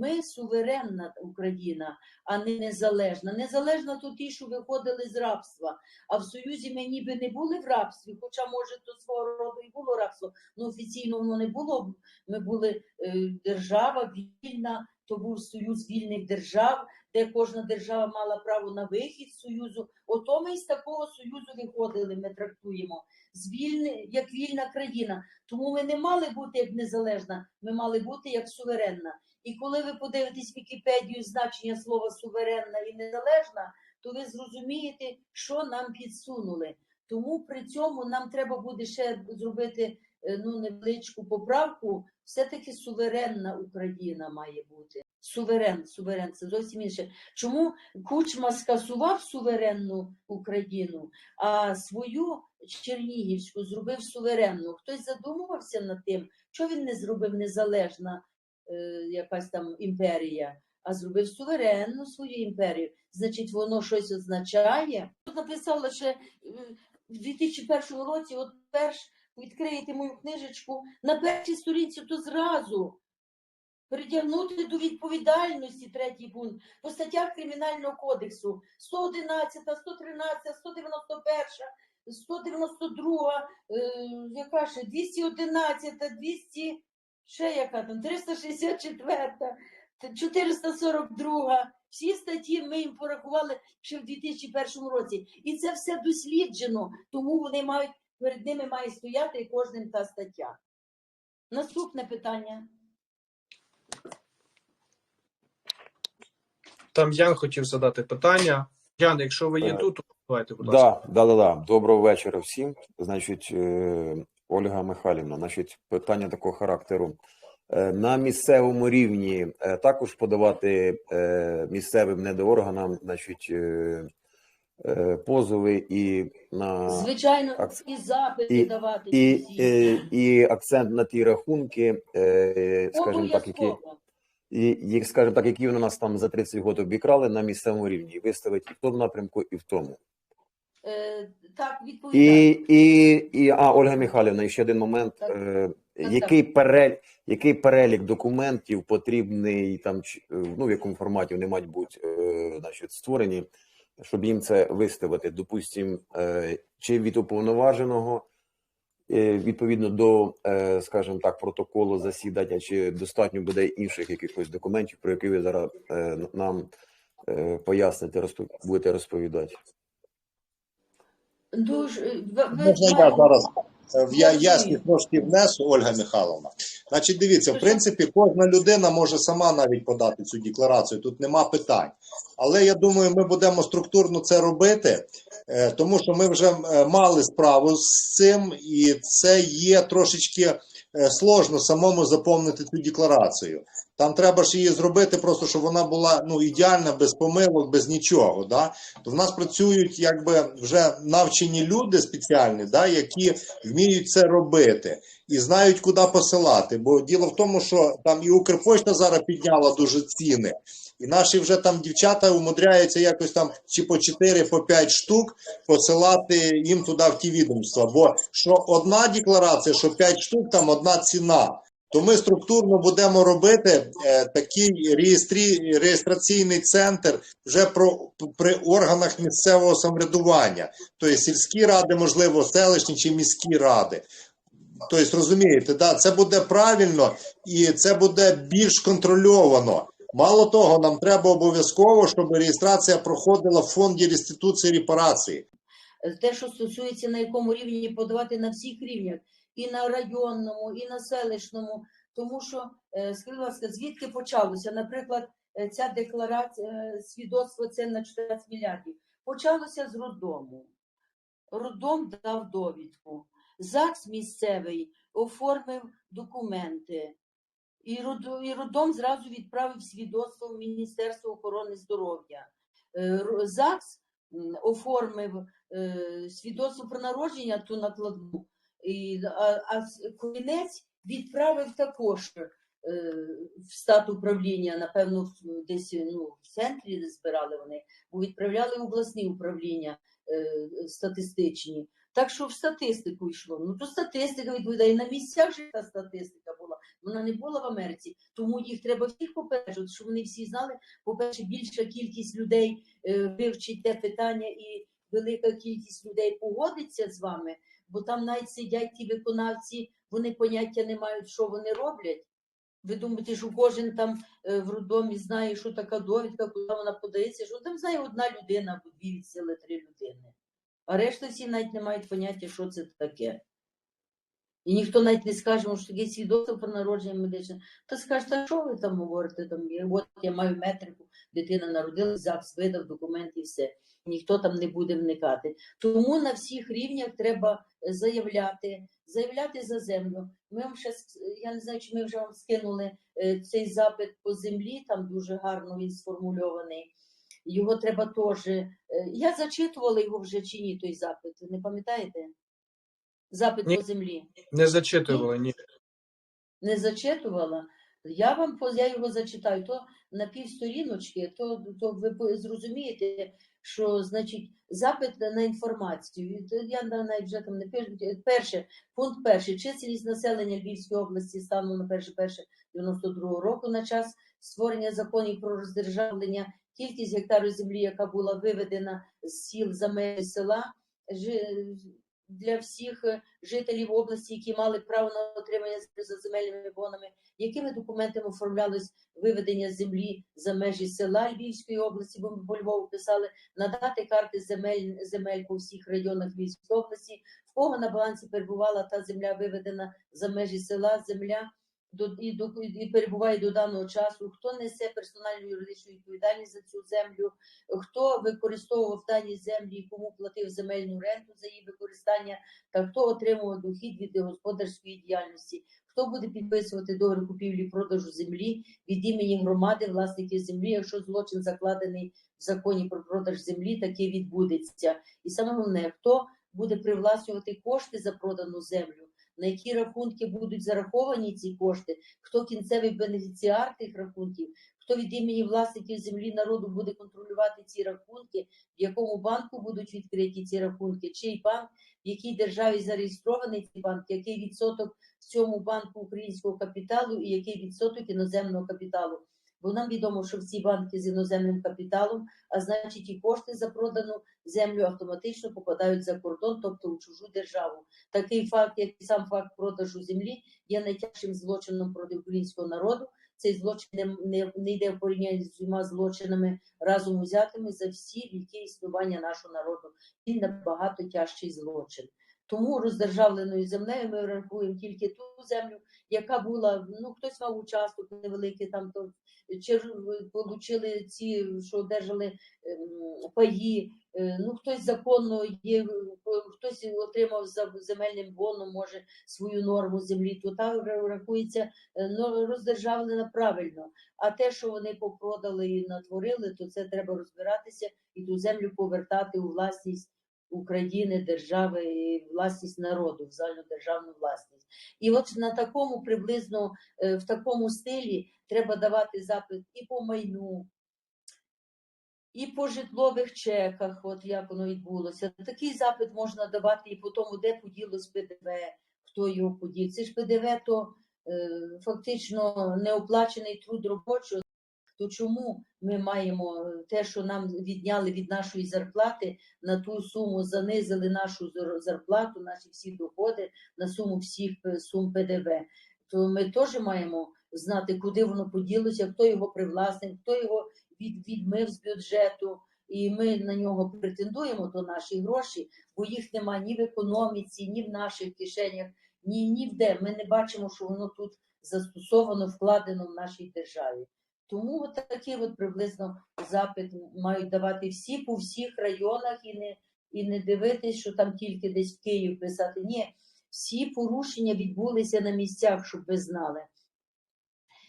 Ми суверенна Україна, а не незалежна. Незалежна то ті, що виходили з рабства. А в Союзі ми ніби не були в рабстві, хоча, може, то свого роду і було рабство, ну офіційно воно не було. Ми були е, держава вільна, то був союз вільних держав, де кожна держава мала право на вихід з союзу. Ото ми з такого союзу виходили. Ми трактуємо з вільни, як вільна країна. Тому ми не мали бути як незалежна, ми мали бути як суверенна. І коли ви подивитесь Вікіпедію значення слова суверенна і незалежна, то ви зрозумієте, що нам підсунули. Тому при цьому нам треба буде ще зробити е, ну, невеличку поправку. Все-таки суверенна Україна має бути. Суверен, суверен, це зовсім інше. Чому Кучма скасував суверенну Україну, а свою Чернігівську зробив суверенну? Хтось задумувався над тим, що він не зробив незалежна якась там імперія, а зробив суверенну свою імперію. Значить, воно щось означає. Тут написала ще е, в 2001 році, от перш відкриєте мою книжечку, на першій сторінці то зразу притягнути до відповідальності третій пункт по статтях Кримінального кодексу 111, 113, 191, 192, е, яка ще 211, 200, ще яка там 364, 442. Всі статті ми їм порахували ще в 2001 році. І це все досліджено, тому вони мають перед ними має стояти кожним та стаття. Наступне питання. Там Ян хотів задати питання. Ян, якщо ви є Е, тут, то давайте, будь ласка. Да, да, да, да. Доброго вечора всім. Значить, е, Ольга Михайлівна, значить, питання такого характеру. Е, На місцевому рівні е, також подавати е, місцевим недоорганам, значить, позови і на Звичайно, акц- і запити і- давати. і, е, і акцент на ті рахунки, скажімо так, які і, скажімо так, які вони нас там за 30 років обікрали на місцевому рівні, і виставити і в тому напрямку, і в тому. Е, так, відповідаю. І, і, і а Ольга Михайлівна, і ще один момент. Так. Е, Так, який перелік, який перелік документів потрібний там, е, ну в якому форматі вони мають бути е, значить, створені, щоб їм це виставити? Допустим, е, чи від уповноваженого відповідно до, скажімо так, протоколу засідання, чи достатньо буде інших якихось документів, про які ви зараз нам поясните, будете розповідати? Дуже, ви Можна я зараз е, в я ясні трошки внесу, Ольга Михайловна. Значить, дивіться, в принципі, кожна людина може сама навіть подати цю декларацію. Тут нема питань. Але я думаю, ми будемо структурно це робити, е, тому що ми вже е, мали справу з цим, і це є трошечки сложно самому заповнити цю декларацію. Там треба ж її зробити, просто щоб вона була ну ідеальна, без помилок, без нічого. Да? То в нас працюють якби вже навчені люди спеціальні, да, які вміють це робити і знають, куди посилати. Бо діло в тому, що там і Укрпошта зараз підняла дуже ціни. І наші вже там дівчата умудряються якось там чи по 4, по 5 штук посилати їм туди в ті відомства. Бо що одна декларація, що 5 штук, там одна ціна. То ми структурно будемо робити е, такий реєстрі, реєстраційний центр вже про при органах місцевого самоврядування, тобто сільські ради, можливо, селищні чи міські ради. Тобто, розумієте, да, це буде правильно і це буде більш контрольовано. Мало того, нам треба обов'язково, щоб реєстрація проходила в фонді реституції репарації. те, що стосується на якому рівні подавати на всіх рівнях, і на районному, і на селищному. Тому що, е, скажіть, ласка, звідки почалося? Наприклад, е, ця декларація, е, свідоцтво це на 14 мільярдів. Почалося з роддому. Роддом дав довідку. ЗАГС місцевий оформив документи. І родо- і роддом зразу відправив свідоцтво в Міністерство охорони здоров'я. Е, ЗАГС оформив е, свідоцтво про народження ту накладну, а, Кулінець відправив також е, в стат управління, напевно, десь ну, в центрі збирали вони, бо відправляли в обласні управління статистичні. Так що в статистику йшло. Ну то статистика відповідає. На місцях же та статистика була. Вона не була в Америці, тому їх треба всіх попереджувати, щоб вони всі знали. По-перше, більша кількість людей е, вивчить те питання, і велика кількість людей погодиться з вами, бо там навіть сидять ті виконавці, вони поняття не мають, що вони роблять. Ви думаєте, що кожен там е, в роддомі знає, що така довідка, куди вона подається, що там знає одна людина або дві від сили три людини. А решта всі навіть не мають поняття, що це таке. І ніхто навіть не скаже, що таке свідоцтво про народження медичне. Та скаже, та що ви там говорите? Там, я, от я маю метрику, дитина народилась, ЗАГС видав документи і все. Ніхто там не буде вникати. Тому на всіх рівнях треба е, заявляти, заявляти за землю. Ми вам ще, я не знаю, чи ми вже вам скинули е, цей запит по землі, там дуже гарно він сформульований. Його треба теж. е, Я зачитувала його вже чи ні, той запит. Не пам'ятаєте? Запит Ні. по землі. Не зачитували, ні. Не зачитувала. Я вам я його зачитаю, то на півсторіночки, то, то ви зрозумієте, що значить запит на інформацію. Я навіть вже там не пишу. Перше, пункт перший. Чисельність населення Львівської області станом на 1.1.92 року на час створення законів про роздержавлення, кількість гектарів землі, яка була виведена з сіл за межі села, для всіх е, жителів області, які мали право на отримання за земельними бонами, якими документами оформлялось виведення землі за межі села Львівської області, бо ми по Львову писали, надати карти земель, земель по всіх районах Львівської області, в кого на балансі перебувала та земля виведена за межі села, земля до, і, до, і перебуває до даного часу, хто несе персональну юридичну відповідальність за цю землю, хто використовував дані землі кому платив земельну ренту за її використання, та хто отримував дохід від господарської діяльності, хто буде підписувати договір купівлі продажу землі від імені громади, власників землі, якщо злочин закладений в законі про продаж землі, таке відбудеться. І саме головне, хто буде привласнювати кошти за продану землю, на які рахунки будуть зараховані ці кошти, хто кінцевий бенефіціар тих рахунків, хто від імені власників землі народу буде контролювати ці рахунки, в якому банку будуть відкриті ці рахунки, чий банк, в якій державі зареєстрований цей банк, який відсоток в цьому банку українського капіталу і який відсоток іноземного капіталу. Бо нам відомо, що всі банки з іноземним капіталом, а значить і кошти за продану землю автоматично попадають за кордон, тобто у чужу державу. Такий факт, як і сам факт продажу землі, є найтяжчим злочином проти українського народу. Цей злочин не, не, не йде в порівнянні з усіма злочинами разом узятими за всі віки існування нашого народу. Він набагато тяжчий злочин. Тому роздержавленою землею ми рахуємо тільки ту землю, яка була, ну хтось мав участок невеликий, там то чи отримали ці, що одержали ем, паї, е, ну хтось законно є, е, хтось отримав за земельним боном, може свою норму землі, то та рахується е, ну, роздержавлена правильно. А те, що вони попродали і натворили, то це треба розбиратися і ту землю повертати у власність України, держави, і власність народу, в загальнодержавну власність. І от на такому приблизно е, в такому стилі треба давати запит і по майну, і по житлових чеках, от як воно відбулося. Такий запит можна давати і по тому, де поділось ПДВ, хто його подів. Це ж ПДВ то е, фактично неоплачений труд робочого. То чому ми маємо те, що нам відняли від нашої зарплати, на ту суму занизили нашу зарплату, наші всі доходи на суму всіх е, сум ПДВ? То ми теж маємо знати, куди воно поділося, хто його привласнив, хто його від, відмив з бюджету, і ми на нього претендуємо, то наші гроші, бо їх нема ні в економіці, ні в наших кишенях, ні, ні де. Ми не бачимо, що воно тут застосовано, вкладено в нашій державі. Тому от такий от приблизно запит мають давати всі по всіх районах і не, і не дивитись, що там тільки десь в Київ писати. Ні, всі порушення відбулися на місцях, щоб ви знали.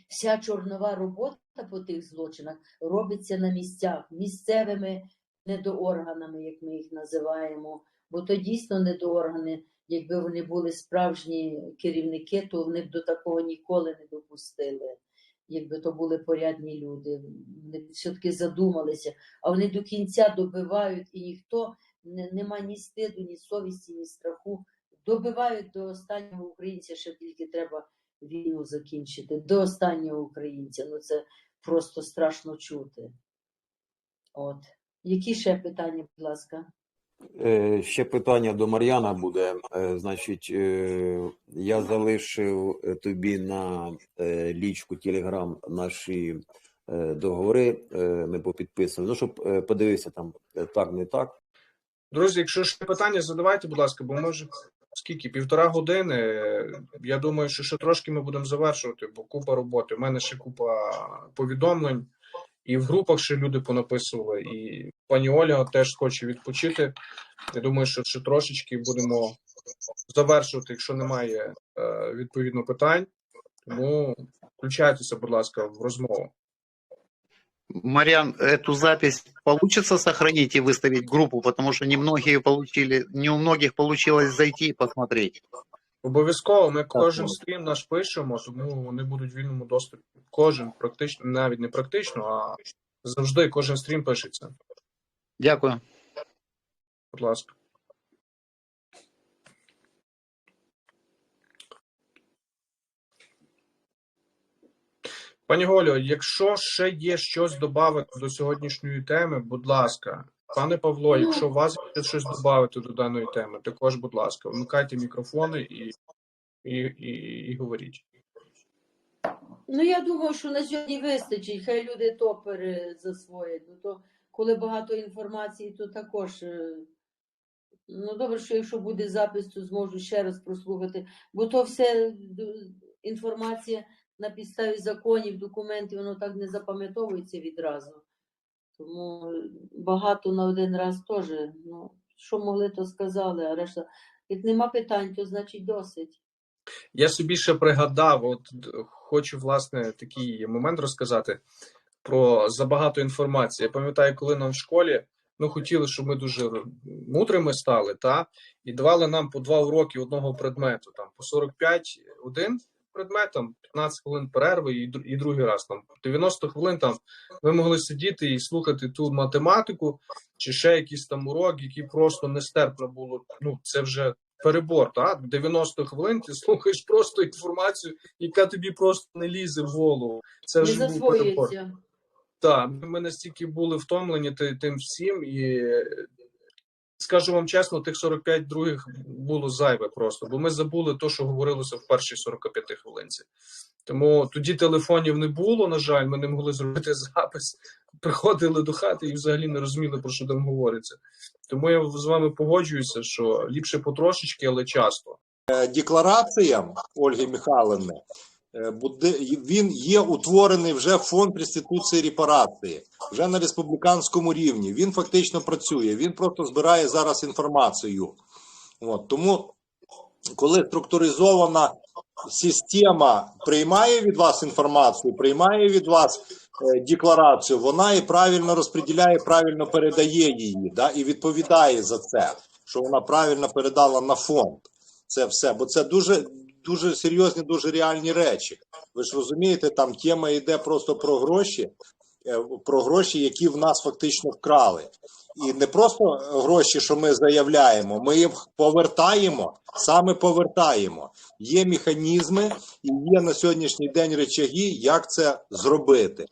Вся чорнова робота по тих злочинах робиться на місцях місцевими недоорганами, як ми їх називаємо. Бо то дійсно недооргани, якби вони були справжні керівники, то вони б до такого ніколи не допустили. Якби то були порядні люди, вони все-таки задумалися, а вони до кінця добивають, і ніхто не, нема ні стиду, ні совісті, ні страху. Добивають до останнього українця, ще тільки треба війну закінчити до останнього українця. Ну це просто страшно чути. От. Які ще питання, будь ласка? Е, Ще питання до Мар'яна буде. Е, Значить, е, я залишив тобі на лічку Телеграм наші договори. Ми попідписували. Ну, щоб подивитися там так, не так. Друзі, якщо ще питання, задавайте, будь ласка, бо може скільки? Півтора години. Я думаю, що ще трошки ми будемо завершувати, бо купа роботи. У мене ще купа повідомлень, і в групах ще люди понаписували. І пані Оля теж хоче відпочити. Я думаю, що ще трошечки будемо завершувати, якщо немає е, відповідно питань. Тому включайтеся, будь ласка, в розмову. Марьян, эту запись получится сохранить и выставить группу, потому что немногие получили, не у многих получилось зайти и посмотреть. Обов'язково ми кожен стрім наш пишемо, тому вони будуть в вільному доступі. Кожен практично, навіть не практично, а завжди кожен стрім пишеться. Дякую. Будь ласка. Пані Голю, якщо ще є щось додати до сьогоднішньої теми, будь ласка. Пане Павло, Ну. якщо у вас є щось додати до даної теми, також, будь ласка, вмикайте мікрофони і, і, і, і говоріть. Ну, я думаю, що на сьогодні вистачить. Хай люди то перезасвоять. Ну, то коли багато інформації, то також. е, Ну, добре, що якщо буде запис, то зможу ще раз прослухати. Бо то все інформація на підставі законів, документів, воно так не запам'ятовується відразу. Тому багато на один раз теж. Ну, що могли, то сказали, а решта. Як нема питань, то значить досить. Я собі ще пригадав, от хочу власне такий момент розказати про забагато інформації. Я пам'ятаю, коли нам в школі ну хотіли, щоб ми дуже мудрими стали, та і давали нам по два уроки одного предмету, там по 45 один предмет, там 15 хвилин перерви, і, і другий раз там 90 хвилин там ви могли сидіти і слухати ту математику, чи ще якийсь там урок, який просто нестерпно було. Ну це вже перебор, так? 90 хвилин ти слухаєш просто інформацію, яка тобі просто не лізе в голову. Це вже був перебор. Так, ми настільки були втомлені тим всім, і скажу вам чесно, тих 45 других було зайве просто, бо ми забули те, що говорилося в першій 45 хвилинці. Тому тоді телефонів не було, на жаль, ми не могли зробити запис. Приходили до хати і взагалі не розуміли, про що там говориться. Тому я з вами погоджуюся, що ліпше потрошечки, але часто. Е, Деклараціям Ольги Михайловни він є утворений вже фонд реституції репарації вже на республіканському рівні. Він фактично працює. Він просто збирає зараз інформацію. От тому, коли структуризована система приймає від вас інформацію, приймає від вас е, декларацію, вона і правильно розподіляє, правильно передає її, да, і відповідає за це, що вона правильно передала на фонд це все, бо це дуже, дуже серйозні, дуже реальні речі. Ви ж розумієте, там тема йде просто про гроші, е, про гроші, які в нас фактично вкрали. І не просто гроші, що ми заявляємо, ми їх повертаємо, саме повертаємо. Є механізми і є на сьогоднішній день речаги, як це зробити.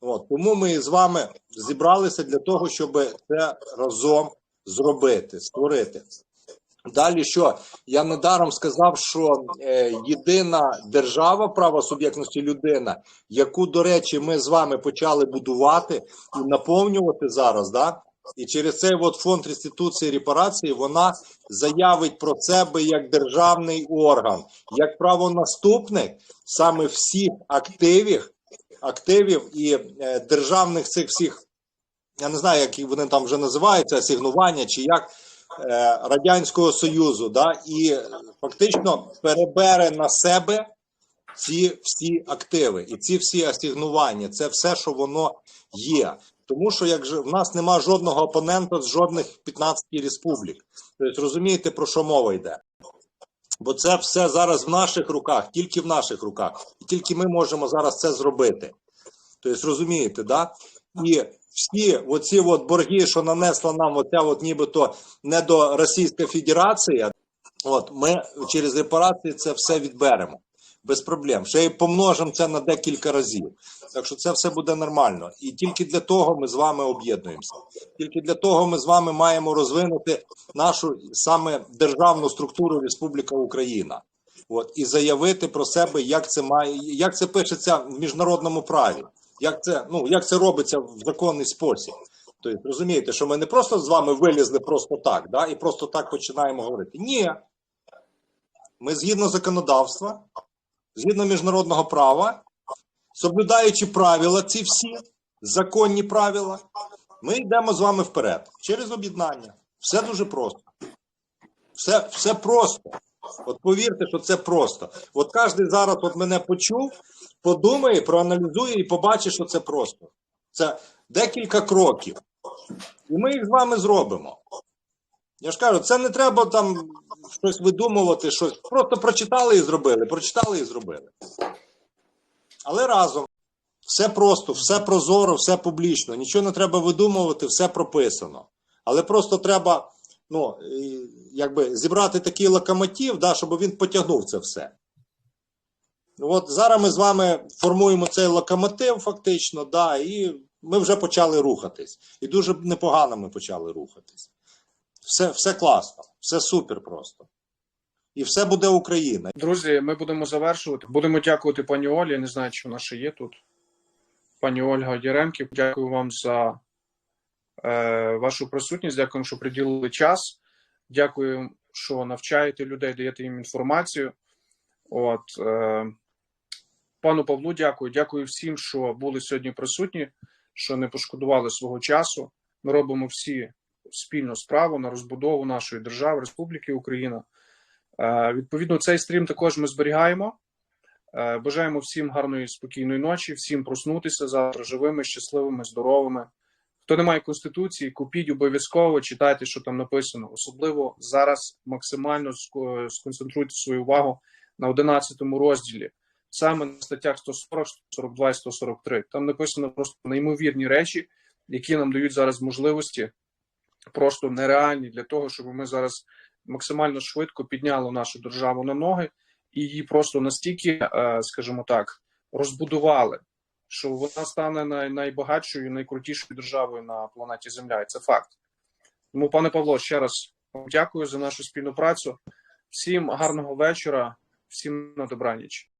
От, тому ми з вами зібралися для того, щоб це разом зробити, створити. Далі що я недаром сказав, що е, єдина держава правосуб'єктності людина, яку, до речі, ми з вами почали будувати і наповнювати зараз, да? і через цей от фонд реституції репарації вона заявить про себе як державний орган, як правонаступник саме всіх активів, активів і е, державних цих всіх, я не знаю, як вони там вже називаються, асигнування чи як. Е, Радянського Союзу, да, і фактично перебере на себе ці всі активи і ці всі асигнування. Це все, що воно є. Тому що як же в нас нема жодного опонента з жодних 15 республік. Тобто розумієте, про що мова йде? Бо це все зараз в наших руках, тільки в наших руках. І тільки ми можемо зараз це зробити. Тобто, розумієте, да? І всі оці от борги, що нанесла нам оця от нібито не до Російська Федерація, от ми через репарації це все відберемо. без проблем. Ще й помножимо це на декілька разів. Так що це все буде нормально. І тільки для того ми з вами об'єднуємося. Тільки для того ми з вами маємо розвинути нашу саме державну структуру Республіка Україна. От, і заявити про себе, як це має, як це пишеться в міжнародному праві, як це, ну, як це робиться в законний спосіб. Тобто, розумієте, що ми не просто з вами вилізли просто так, да, і просто так починаємо говорити. Ні. Ми згідно законодавства, згідно міжнародного права, соблюдаючи правила, ці всі законні правила, ми йдемо з вами вперед через об'єднання. Все дуже просто. Все, все просто. От повірте, що це просто. От кожен зараз от мене почув, подумає, проаналізує і побачить, що це просто. Це декілька кроків. І ми їх з вами зробимо. Я ж кажу, це не треба там щось видумувати, щось. Просто прочитали і зробили, прочитали і зробили. Але разом. Все просто, все прозоро, все публічно. Нічого не треба видумувати, все прописано. Але просто треба ну, якби зібрати такий локомотив, да, щоб він потягнув це все. От зараз ми з вами формуємо цей локомотив, фактично, да, і ми вже почали рухатись. І дуже непогано ми почали рухатись. Все, все класно, все супер просто. І все буде Україна. Друзі, ми будемо завершувати. Будемо дякувати пані Олі. Не знаю, чи вона ще є тут. Пані Ольга Яремків, дякую вам за е, вашу присутність. Дякую, що приділили час. Дякую, що навчаєте людей, даєте їм інформацію. От, е, пану Павлу, дякую. Дякую всім, що були сьогодні присутні, що не пошкодували свого часу. Ми робимо всі спільну справу на розбудову нашої держави, Республіки Україна. Е, Відповідно, цей стрім також ми зберігаємо. Е, Бажаємо всім гарної спокійної ночі, всім проснутися завтра живими, щасливими, здоровими. Хто не має конституції, купіть обов'язково, читайте, що там написано. Особливо зараз максимально сконцентруйте свою увагу на 11 розділі, саме на статтях 140, 142 і 143. Там написано просто неймовірні речі, які нам дають зараз можливості, просто нереальні для того, щоб ми зараз максимально швидко підняли нашу державу на ноги і її просто настільки, е, скажімо так, розбудували, що вона стане най- найбагатшою, найкрутішою державою на планеті Земля. І це факт. Тому, пане Павло, ще раз вам дякую за нашу спільну працю. Всім гарного вечора, всім на добраніч.